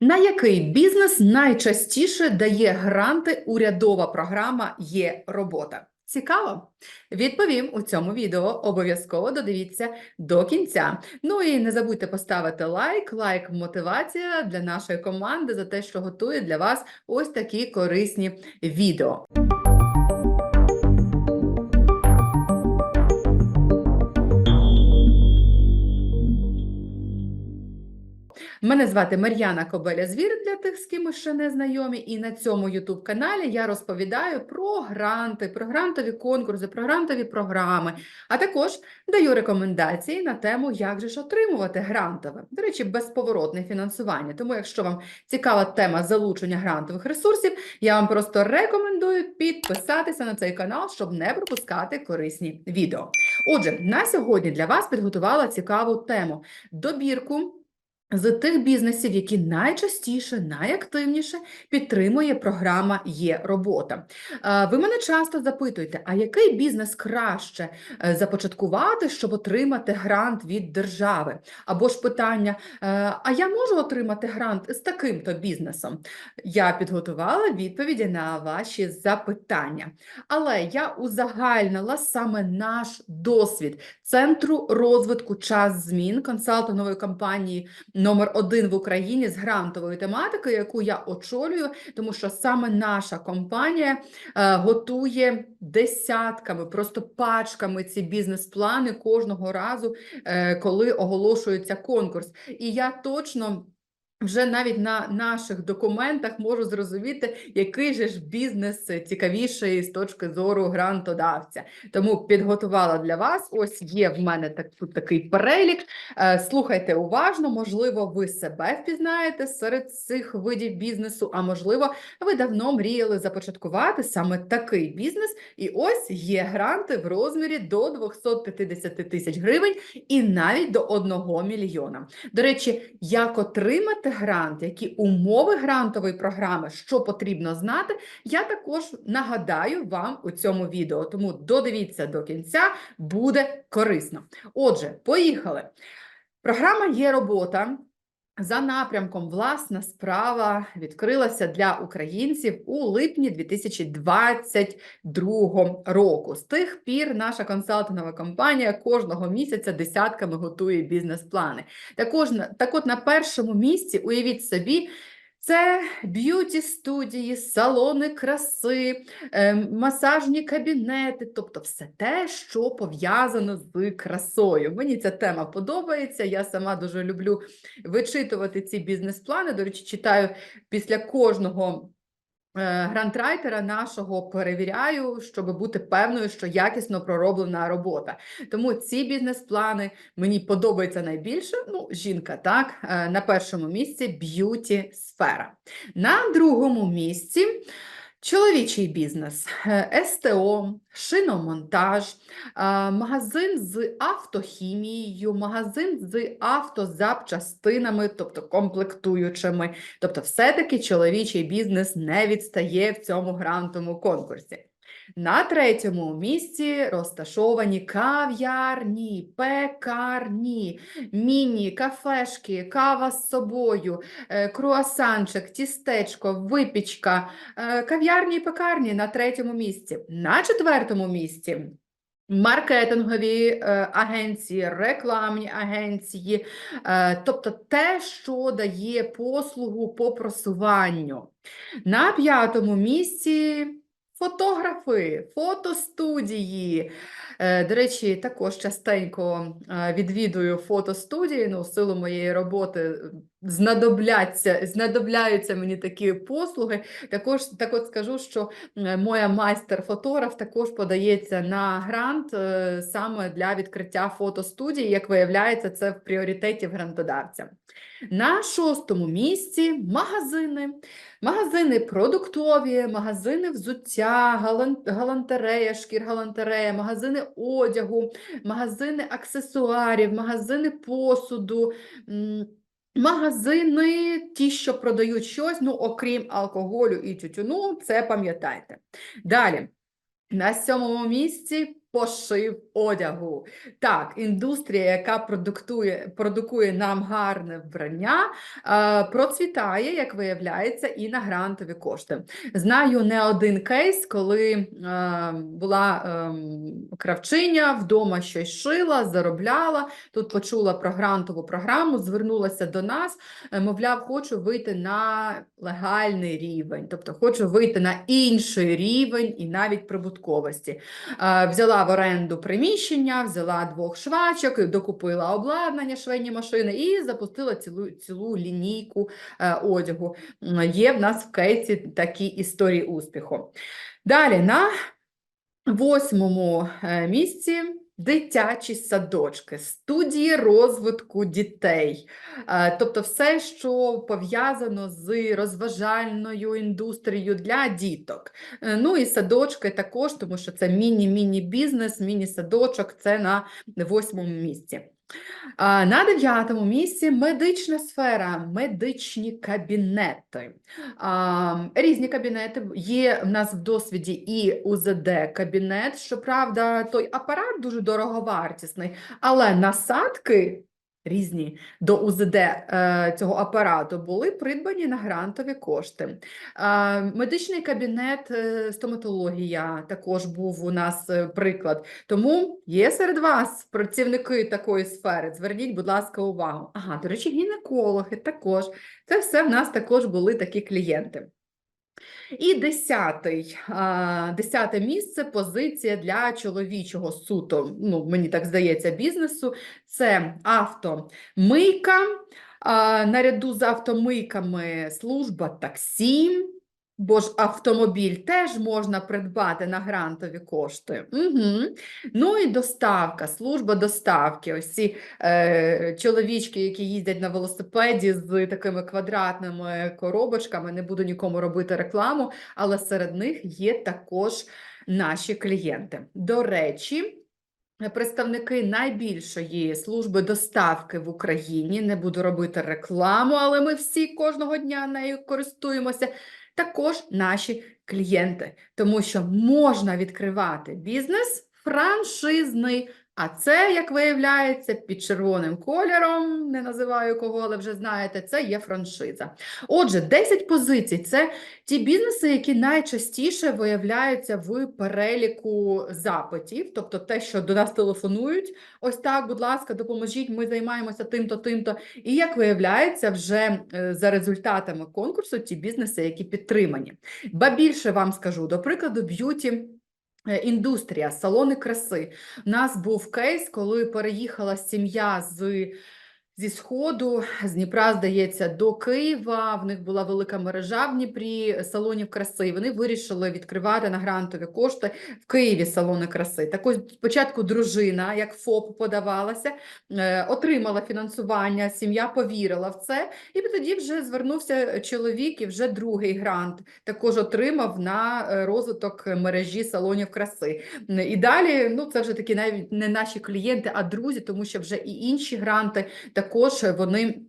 На який бізнес найчастіше дає гранти урядова програма Є робота? Цікаво? Відповім у цьому відео. Обов'язково додивіться до кінця. Ну і не забудьте поставити лайк. Лайк мотивація для нашої команди за те, що готує для вас ось такі корисні відео. Мене звати Мар'яна Кобеля Звір для тих, з ким ще не знайомі. І на цьому youtube каналі я розповідаю про гранти, про грантові конкурси, про грантові програми, а також даю рекомендації на тему, як же ж отримувати грантове. До речі, безповоротне фінансування. Тому, якщо вам цікава тема залучення грантових ресурсів, я вам просто рекомендую підписатися на цей канал, щоб не пропускати корисні відео. Отже, на сьогодні для вас підготувала цікаву тему добірку з тих бізнесів, які найчастіше, найактивніше підтримує програма Є робота. Е, Ви мене часто запитуєте, а який бізнес краще е, започаткувати, щоб отримати грант від держави? Або ж питання: е, а я можу отримати грант з таким-то бізнесом? Я підготувала відповіді на ваші запитання. Але я узагальнила саме наш досвід Центру розвитку час змін консалтингової компанії номер один в Україні з грантовою тематикою, яку я очолюю, тому що саме наша компанія е, готує десятками, просто пачками ці бізнес-плани кожного разу, е, коли оголошується конкурс. І я точно. Вже навіть на наших документах можу зрозуміти, який же ж бізнес цікавіший з точки зору грантодавця. Тому підготувала для вас. Ось є в мене так, тут такий перелік. Е, Слухайте уважно, можливо, ви себе впізнаєте серед цих видів бізнесу, а можливо, ви давно мріяли започаткувати саме такий бізнес. І ось є гранти в розмірі до 250 тисяч гривень і навіть до 1 мільйона. До речі, як отримати грант, які умови грантової програми, що потрібно знати, я також нагадаю вам у цьому відео. Тому додивіться до кінця, буде корисно. Отже, поїхали. Програма є робота. За напрямком власна справа відкрилася для українців у липні 2022 року. З тих пір наша консалтингова компанія кожного місяця десятками готує бізнес-плани. Також так от на першому місці уявіть собі. Це б'юті студії, салони краси, е, масажні кабінети, тобто все те, що пов'язано з красою. Мені ця тема подобається. Я сама дуже люблю вичитувати ці бізнес-плани. До речі, читаю після кожного. Е, Грантрайтера нашого перевіряю, щоб бути певною, що якісно пророблена робота. Тому ці бізнес-плани мені подобаються найбільше. Ну, жінка, так, е, на першому місці б'юті сфера. На другому місці чоловічий бізнес, е, СТО, шиномонтаж, е, магазин з автохімією, магазин з автозапчастинами, тобто комплектуючими. Тобто, все-таки чоловічий бізнес не відстає в цьому грантовому конкурсі. На третьому місці розташовані кав'ярні, пекарні, міні, кафешки, кава з собою, е, круасанчик, тістечко, випічка, е, кав'ярні і пекарні на третьому місці. На четвертому місці маркетингові е, агенції, рекламні агенції, тобто те, що дає послугу по просуванню. На п'ятому місці фотографи, фотостудії. Е, До речі, також частенько е, відвідую фотостудії. Ну, в силу моєї роботи знадобляться, знадобляються мені такі послуги. Також так от скажу, що е, моя майстер-фотограф також подається на грант е, саме для відкриття фотостудії. Як виявляється, це в пріоритеті в грантодавця. На шостому місці магазини. Магазини продуктові, магазини взуття, галантерея, шкір-галантерея, магазини одягу, магазини аксесуарів, магазини посуду, магазини, ті, що продають щось, ну, окрім алкоголю і тютюну, це пам'ятайте. Далі, на сьомому місці Пошив одягу. Так, індустрія, яка продуктує, продукує нам гарне вбрання, е, процвітає, як виявляється, і на грантові кошти. Знаю не один кейс, коли е, була е, кравчиня, вдома щось шила, заробляла. Тут почула про грантову програму, звернулася до нас, мовляв, хочу вийти на легальний рівень, тобто хочу вийти на інший рівень і навіть прибутковості. Е, В оренду приміщення, взяла двох швачок, докупила обладнання, швейні машини і запустила цілу, цілу лінійку е, одягу. Є в нас в кейсі такі історії успіху. Далі на восьмому е, місці дитячі садочки, студії розвитку дітей. Е, Тобто все, що пов'язано з розважальною індустрією для діток. Е, Ну і садочки також, тому що це міні-міні-бізнес, міні-садочок, це на восьмому місці. На дев'ятому місці медична сфера, медичні кабінети. Різні кабінети є в нас в досвіді і УЗД-кабінет. Щоправда, той апарат дуже дороговартісний, але насадки різні до УЗД е, цього апарату були придбані на грантові кошти. Медичний кабінет, е, стоматологія також був у нас е, приклад. Тому є серед вас працівники такої сфери. Зверніть, будь ласка, увагу. Ага, до речі, гінекологи також. Це все в нас також були такі клієнти. І десятий, десяте місце позиція для чоловічого суто, ну, мені так здається, бізнесу. Це автомийка. Наряду з автомийками служба таксі. Бо ж автомобіль теж можна придбати на грантові кошти. Угу. Ну і доставка, служба доставки. Ось ці е, чоловічки, які їздять на велосипеді з такими квадратними коробочками, не буду нікому робити рекламу, але серед них є також наші клієнти. До речі, Представники найбільшої служби доставки в Україні, не буду робити рекламу, але ми всі кожного дня нею користуємося. Також наші клієнти, тому що можна відкривати бізнес франшизний, а це, як виявляється, під червоним кольором, не називаю кого, але вже знаєте, це є франшиза. Отже, 10 позицій це ті бізнеси, які найчастіше виявляються в переліку запитів, тобто те, що до нас телефонують, ось так, будь ласка, допоможіть, ми займаємося тим-то, тим-то. І як виявляється, вже е, за результатами конкурсу ті бізнеси, які підтримані. Ба більше вам скажу, до прикладу, б'юті. Е, Індустрія, салони краси. У нас був кейс, коли переїхала сім'я з зі Сходу, з Дніпра, здається, до Києва. В них була велика мережа в Дніпрі салонів краси. Вони вирішили відкривати на грантові кошти в Києві салони краси. Так ось спочатку дружина, як ФОП подавалася, е, отримала фінансування, сім'я повірила в це, і тоді вже звернувся чоловік, і вже другий грант також отримав на е, розвиток мережі салонів краси. І далі, ну це вже такі навіть не наші клієнти, а друзі, тому що вже і інші гранти також вони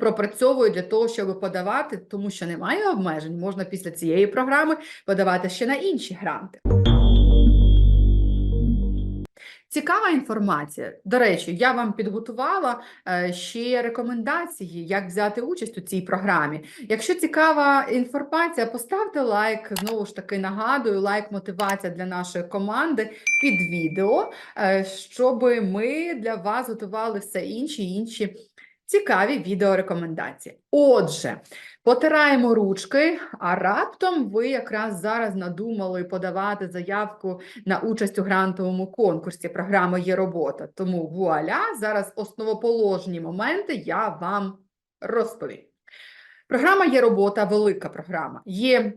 пропрацьовують для того, щоб подавати, тому що немає обмежень, можна після цієї програми подавати ще на інші гранти. Цікава інформація. До речі, я вам підготувала е, ще рекомендації, як взяти участь у цій програмі. Якщо цікава інформація, поставте лайк. Знову ж таки нагадую, лайк мотивація для нашої команди під відео, е, щоб ми для вас готували все інші інші цікаві відеорекомендації. Отже, потираємо ручки, а раптом ви якраз зараз надумали подавати заявку на участь у грантовому конкурсі програми є робота. Тому вуаля, зараз основоположні моменти я вам розповім. Програма є робота, велика програма. Є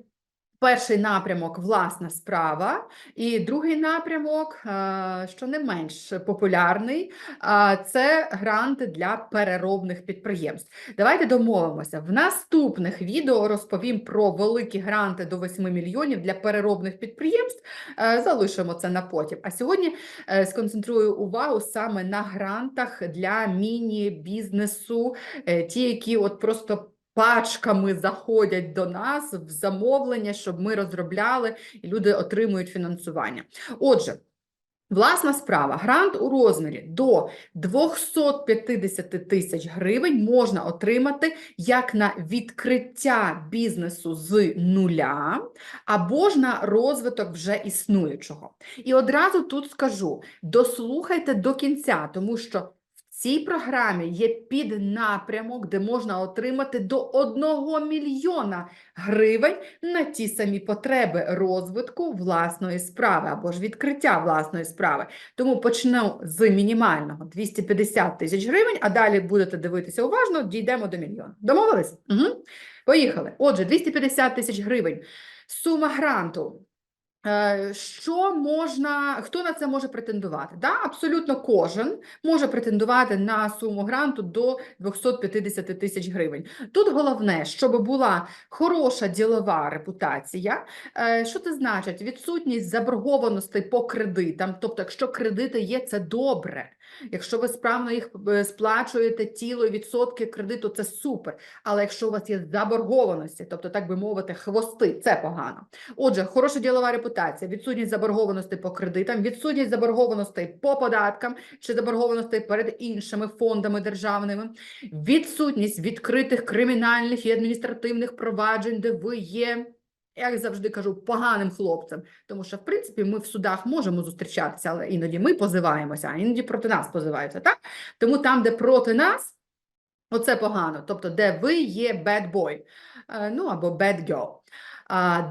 перший напрямок власна справа, і другий напрямок, е, що не менш популярний, е, це гранти для переробних підприємств. Давайте домовимося. В наступних відео розповім про великі гранти до 8 мільйонів для переробних підприємств. Е, Залишимо це на потім. А сьогодні сконцентрую увагу саме на грантах для міні-бізнесу, ті, які от просто пачками заходять до нас в замовлення, щоб ми розробляли, і люди отримують фінансування. Отже, Власна справа, грант у розмірі до 250 тисяч гривень можна отримати як на відкриття бізнесу з нуля, або ж на розвиток вже існуючого. І одразу тут скажу: дослухайте до кінця, тому що цій програмі є піднапрямок, де можна отримати до 1 мільйона гривень на ті самі потреби розвитку власної справи або ж відкриття власної справи. Тому почну з мінімального 250 тисяч гривень, а далі будете дивитися уважно, дійдемо до мільйона. Домовились? Угу. Поїхали. Отже, 250 тисяч гривень. Сума гранту. Е, Що можна, хто на це може претендувати? Да, абсолютно кожен може претендувати на суму гранту до 250 тисяч гривень. Тут головне, щоб була хороша ділова репутація. Е, Що це значить? Відсутність заборгованостей по кредитам. Тобто, якщо кредити є, це добре. Якщо ви справно їх е, сплачуєте тіло відсотки кредиту, це супер. Але якщо у вас є заборгованості, тобто, так би мовити, хвости, це погано. Отже, хороша ділова репутація, відсутність заборгованостей по кредитам, відсутність заборгованостей по податкам чи заборгованостей перед іншими фондами державними, відсутність відкритих кримінальних і адміністративних проваджень, де ви є. Як завжди кажу, поганим хлопцем, тому що в принципі ми в судах можемо зустрічатися, але іноді ми позиваємося, а іноді проти нас позиваються. Так тому там, де проти нас, оце погано. Тобто, де ви є bad boy, е, ну або bad girl.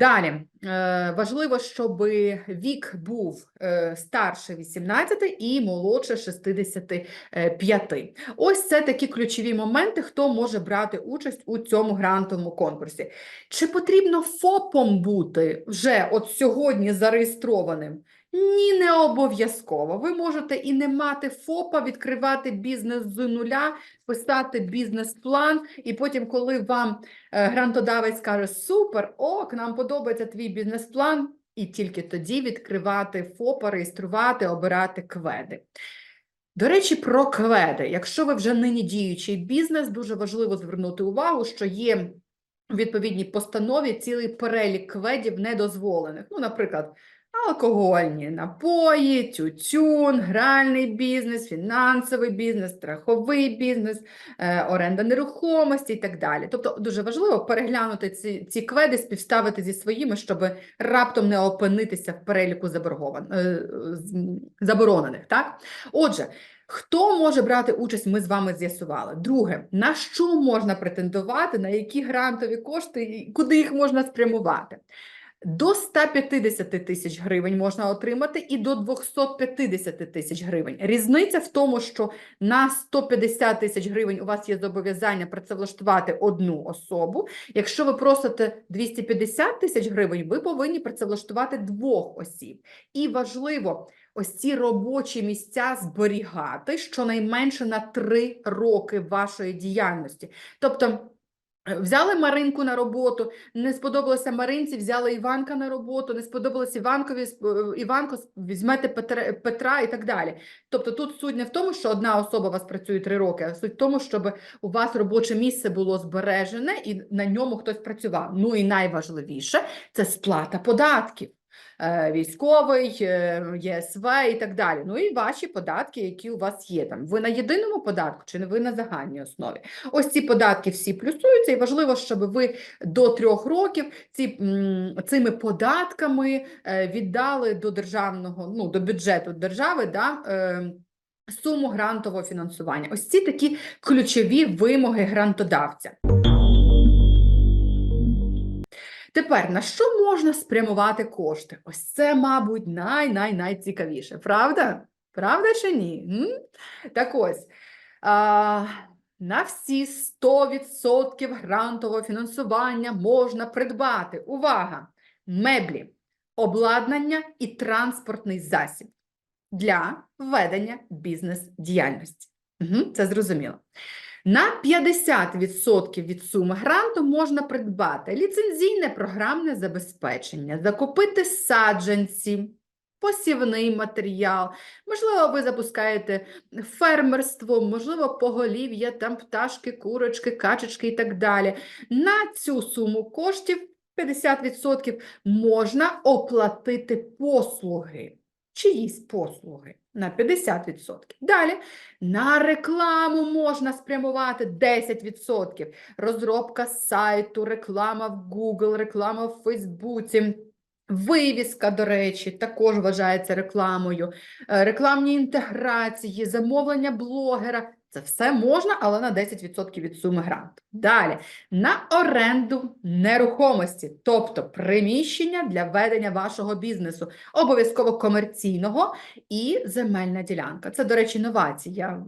Далі е, важливо, щоб вік був е, старше 18 і молодше 65. Ось це такі ключові моменти, хто може брати участь у цьому грантовому конкурсі. Чи потрібно ФОПом бути вже от сьогодні зареєстрованим? Ні, не обов'язково. Ви можете і не мати ФОПа, відкривати бізнес з нуля, писати бізнес-план, і потім, коли вам е, грантодавець каже Супер, ок, нам подобається твій бізнес-план, і тільки тоді відкривати ФОПа, реєструвати, обирати кведи. До речі, про кведи. Якщо ви вже нині діючий бізнес, дуже важливо звернути увагу, що є у відповідній постанові цілий перелік кведів недозволених. Ну, наприклад, алкогольні напої, тютюн, гральний бізнес, фінансовий бізнес, страховий бізнес, е, оренда нерухомості і так далі. Тобто дуже важливо переглянути ці, ці кведи, співставити зі своїми, щоб раптом не опинитися в переліку е, заборонених. Так? Отже, Хто може брати участь, ми з вами з'ясували. Друге, на що можна претендувати, на які грантові кошти, і куди їх можна спрямувати? До 150 тисяч гривень можна отримати і до 250 тисяч гривень. Різниця в тому, що на 150 тисяч гривень у вас є зобов'язання працевлаштувати одну особу. Якщо ви просите 250 тисяч гривень, ви повинні працевлаштувати двох осіб. І важливо ось ці робочі місця зберігати щонайменше на 3 роки вашої діяльності. Тобто. Взяли Маринку на роботу, не сподобалося Маринці, взяли Іванка на роботу, не сподобалося Іванкові, Іванко, візьмете Петра, Петра і так далі. Тобто тут суть не в тому, що одна особа у вас працює три роки, а суть в тому, щоб у вас робоче місце було збережене і на ньому хтось працював. Ну і найважливіше це сплата податків. Е, Військовий, е, ЄСВ і так далі. Ну і ваші податки, які у вас є там. Ви на єдиному податку чи не ви на загальній основі? Ось ці податки всі плюсуються, і важливо, щоб ви до трьох років ці, цими податками е, віддали до державного, ну, до бюджету держави, да, суму грантового фінансування. Ось ці такі ключові вимоги грантодавця. Тепер на що можна спрямувати кошти? Ось це, мабуть, най-най-найцікавіше. Правда? Правда чи ні? М? Так ось. А, на всі 100% грантового фінансування можна придбати. Увага! Меблі, обладнання і транспортний засіб для ведення бізнес-діяльності. Угу, це зрозуміло. На 50% від суми гранту можна придбати ліцензійне програмне забезпечення, закупити саджанці, посівний матеріал, можливо, ви запускаєте фермерство, можливо, поголів'я, там пташки, курочки, качечки і так далі. На цю суму коштів 50% можна оплатити послуги. чиїсь послуги на 50%. Далі на рекламу можна спрямувати 10%. Розробка сайту, реклама в Google, реклама в Фейсбуці. Вивіска, до речі, також вважається рекламою, Е, рекламні інтеграції, замовлення блогера. Це все можна, але на 10% від суми гранту. Далі на оренду нерухомості, тобто приміщення для ведення вашого бізнесу, обов'язково комерційного і земельна ділянка. Це, до речі, новація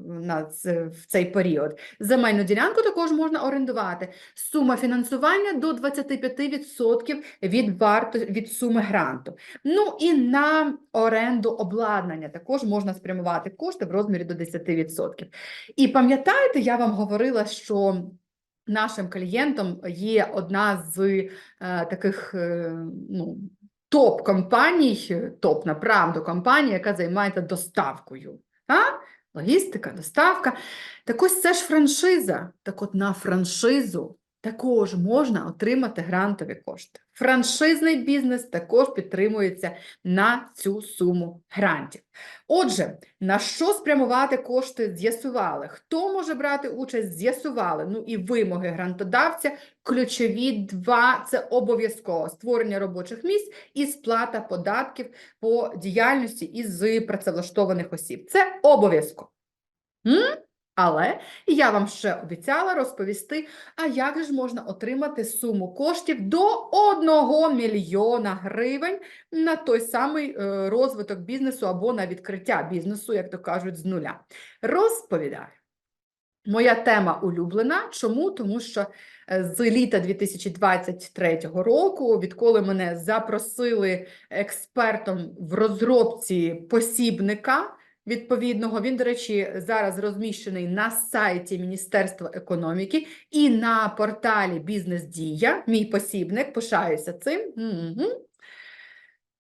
в цей період. Земельну ділянку також можна орендувати. Сума фінансування до 25% від варто від суми гранту. Ну і на оренду обладнання також можна спрямувати кошти в розмірі до 10%. І пам'ятаєте, я вам говорила, що нашим клієнтом є одна з е, таких е, ну, топ-компаній, топ направду компанія, яка займається доставкою. А? Логістика, доставка. Так ось це ж франшиза. Так от на франшизу також можна отримати грантові кошти. Франшизний бізнес також підтримується на цю суму грантів. Отже, на що спрямувати кошти з'ясували? Хто може брати участь, з'ясували. Ну і вимоги грантодавця. Ключові два це обов'язково створення робочих місць і сплата податків по діяльності із працевлаштованих осіб. Це обов'язково. Але я вам ще обіцяла розповісти, а як же ж можна отримати суму коштів до 1 мільйона гривень на той самий е, розвиток бізнесу або на відкриття бізнесу, як то кажуть, з нуля. Розповідаю. Моя тема улюблена. Чому? Тому що е, з літа 2023 року, відколи мене запросили експертом в розробці посібника відповідного, він, до речі, зараз розміщений на сайті Міністерства економіки і на порталі Бізнес-Дія. Мій посібник, пишаюся цим.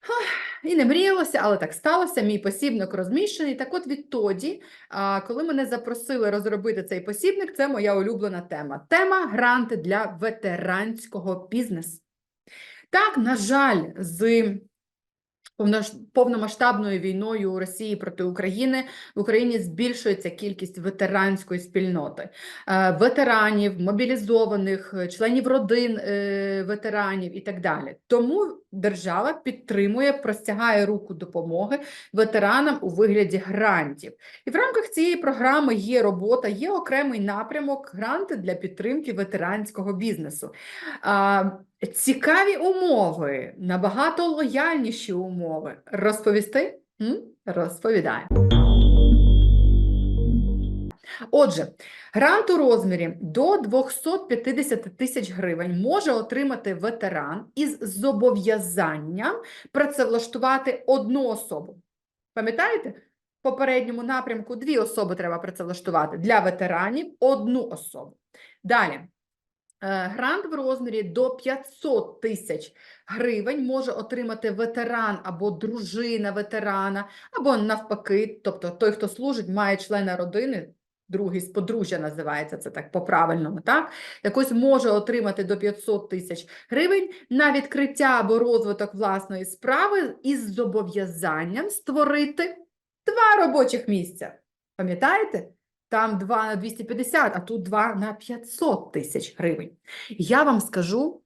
Ах, І не мріялося, але так сталося. Мій посібник розміщений. Так от відтоді, коли мене запросили розробити цей посібник, це моя улюблена тема. Тема гранти для ветеранського бізнесу. Так, на жаль, з повномасштабною війною Росії проти України в Україні збільшується кількість ветеранської спільноти, Е, ветеранів, мобілізованих, е, членів родин е, ветеранів і так далі. Тому держава підтримує, простягає руку допомоги ветеранам у вигляді грантів. І в рамках цієї програми є робота, є окремий напрямок гранти для підтримки ветеранського бізнесу. Цікаві умови, набагато лояльніші умови. Розповісти? Розповідаю. Отже, грант у розмірі до 250 тисяч гривень може отримати ветеран із зобов'язанням працевлаштувати одну особу. Пам'ятаєте? В попередньому напрямку дві особи треба працевлаштувати. Для ветеранів одну особу. Далі. Е, Грант в розмірі до 500 тисяч гривень може отримати ветеран або дружина ветерана, або навпаки, тобто той, хто служить, має члена родини, другий з подружжя називається це так по-правильному, так? Якось може отримати до 500 тисяч гривень на відкриття або розвиток власної справи із зобов'язанням створити два робочих місця. Пам'ятаєте? Там 2 на 250, а тут 2 на 500 тисяч гривень. Я вам скажу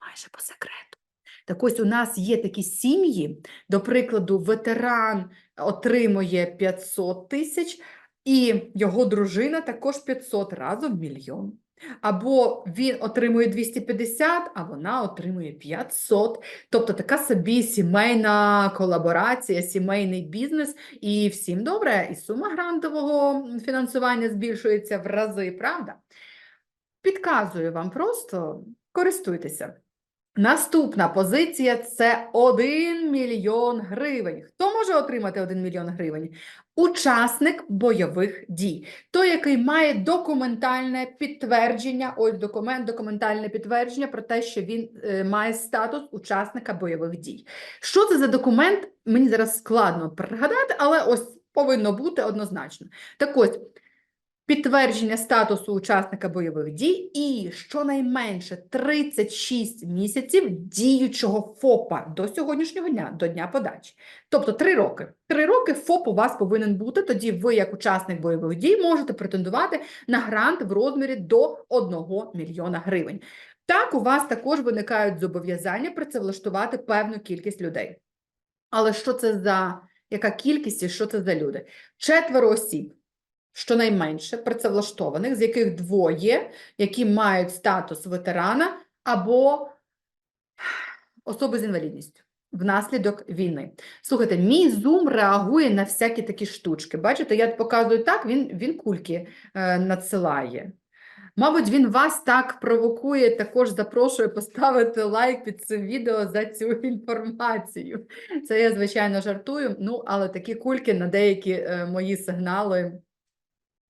майже по секрету. Так ось у нас є такі сім'ї, до прикладу, ветеран отримує 500 тисяч, і його дружина також 500 разом мільйон. Або він отримує 250, а вона отримує 500. Тобто така собі сімейна колаборація, сімейний бізнес, і всім добре, і сума грантового фінансування збільшується в рази, правда? Підказую вам просто, користуйтеся. Наступна позиція це 1 мільйон гривень. Хто може отримати 1 мільйон гривень? Учасник бойових дій. Той, який має документальне підтвердження, ось документ, документальне підтвердження про те, що він е, має статус учасника бойових дій. Що це за документ? Мені зараз складно пригадати, але ось повинно бути однозначно. Так ось, підтвердження статусу учасника бойових дій і щонайменше 36 місяців діючого ФОПа до сьогоднішнього дня, до дня подачі. Тобто три роки. Три роки ФОП у вас повинен бути, тоді ви, як учасник бойових дій, можете претендувати на грант в розмірі до 1 мільйона гривень. Так, у вас також виникають зобов'язання працевлаштувати певну кількість людей. Але що це за яка кількість і що це за люди? Четверо осіб, щонайменше працевлаштованих, з яких двоє, які мають статус ветерана або особи з інвалідністю внаслідок війни. Слухайте, мій зум реагує на всякі такі штучки. Бачите, я показую так, він, він кульки е, надсилає. Мабуть, він вас так провокує, також запрошує поставити лайк під цим відео за цю інформацію. Це я, звичайно, жартую, ну, але такі кульки на деякі е, мої сигнали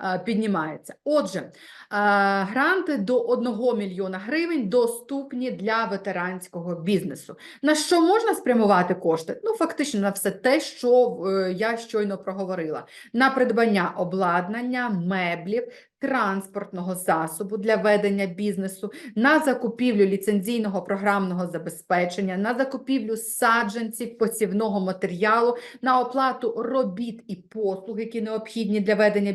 е, піднімаються. Отже, е, гранти до 1 мільйона гривень доступні для ветеранського бізнесу. На що можна спрямувати кошти? Ну, фактично на все те, що е, я щойно проговорила: на придбання обладнання, меблів, транспортного засобу для ведення бізнесу, на закупівлю ліцензійного програмного забезпечення, на закупівлю саджанців, посівного матеріалу, на оплату робіт і послуг, які необхідні для ведення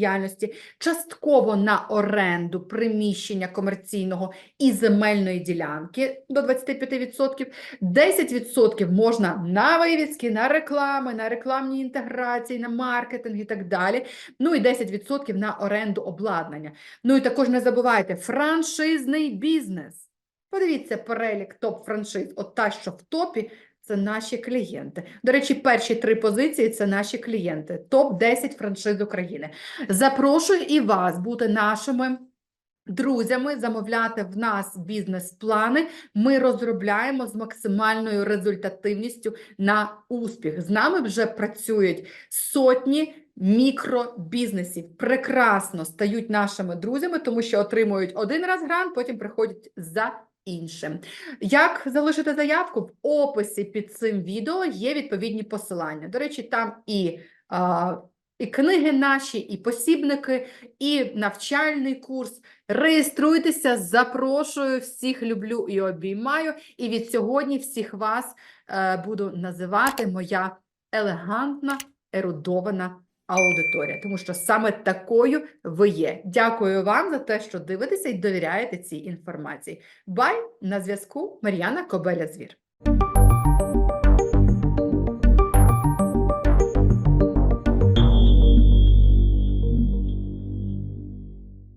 бізнес-діяльності, частково на оренду приміщення комерційного і земельної ділянки до 25%, 10% можна на вивіски, на реклами, на рекламні інтеграції, на маркетинг і так далі. Ну і 10% на оренду обладнання. Ну і також не забувайте франшизний бізнес. Подивіться перелік топ-франшиз. От та, що в топі, це наші клієнти. До речі, перші три позиції це наші клієнти. Топ-10 франшиз України. Запрошую і вас бути нашими. Друзями замовляти в нас бізнес-плани ми розробляємо з максимальною результативністю на успіх. З нами вже працюють сотні мікробізнесів. Прекрасно стають нашими друзями, тому що отримують один раз грант, потім приходять за іншим. Як залишити заявку? В описі під цим відео є відповідні посилання. До речі, там і. а, і книги наші, і посібники, і навчальний курс. Реєструйтеся, запрошую, всіх люблю і обіймаю. І від сьогодні всіх вас е, буду називати моя елегантна, ерудована аудиторія, тому що саме такою ви є. Дякую вам за те, що дивитеся і довіряєте цій інформації. Бай! На зв'язку Мар'яна Кобеля-Звір.